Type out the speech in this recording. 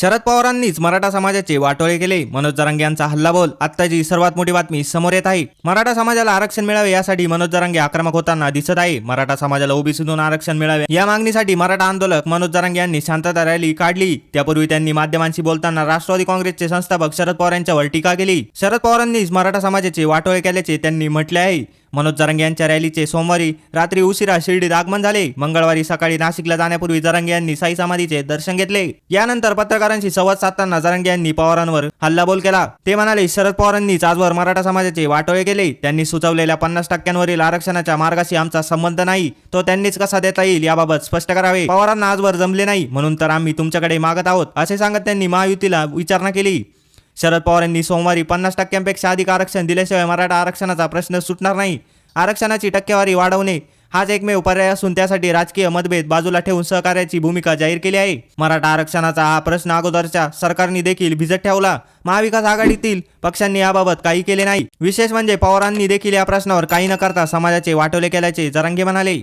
शरद पवारांनीच मराठा समाजाचे वाटोळे केले. मनोज जरांगे यांचा हल्लाबोल आत्ताची सर्वात मोठी बातमी समोर येत आहे. मराठा समाजाला आरक्षण मिळावे यासाठी मनोज जरांगे आक्रमक होताना दिसत आहे. मराठा समाजाला ओबीसीतून आरक्षण मिळावे या मागणीसाठी मराठा आंदोलक मनोज जरांगे यांनी शांतता रॅली काढली. त्यापूर्वी त्यांनी माध्यमांशी बोलताना राष्ट्रवादी काँग्रेसचे संस्थापक शरद पवार यांच्यावर टीका केली. शरद पवारांनीच मराठा समाजाचे वाटोळे केल्याचे त्यांनी म्हटले आहे. मनोज जरांगे यांच्या रॅलीचे सोमवारी रात्री उशिरा शिर्डीत आगमन झाले. मंगळवारी सकाळी नाशिकला जाण्यापूर्वी जरांगे यांनी साई समाधीचे दर्शन घेतले. यानंतर पत्रकारांशी संवाद साधताना जरांगे यांनी पवारांवर हल्लाबोल केला. ते म्हणाले शरद पवारांनीच आजवर मराठा समाजाचे वाटोळे केले. त्यांनी सुचवलेल्या पन्नास टक्क्यांवरील आरक्षणाच्या मार्गाशी आमचा संबंध नाही. तो त्यांनीच कसा देता येईल याबाबत स्पष्ट करावे. पवारांना आजवर जमले नाही. म्हणून तर आम्ही तुमच्याकडे मागत आहोत असे सांगत त्यांनी महायुतीला विचारणा केली. शरद पवार यांनी सोमवारी पन्नास टक्क्यांपेक्षा अधिक आरक्षण दिल्याशिवाय मराठा आरक्षणाचा प्रश्न सुटणार नाही. आरक्षणाची टक्केवारी वाढवणे हाच एकमेव पर्याय असून त्यासाठी राजकीय मतभेद बाजूला ठेवून सहकार्याची भूमिका जाहीर केली आहे. मराठा आरक्षणाचा हा प्रश्न अगोदरच्या सरकारने देखील भिजत ठेवला. महाविकास आघाडीतील पक्षांनी याबाबत काही केले नाही. विशेष म्हणजे पवारांनी देखील या प्रश्नावर काही न करता समाजाचे वाटोले केल्याचे जरांगे म्हणाले.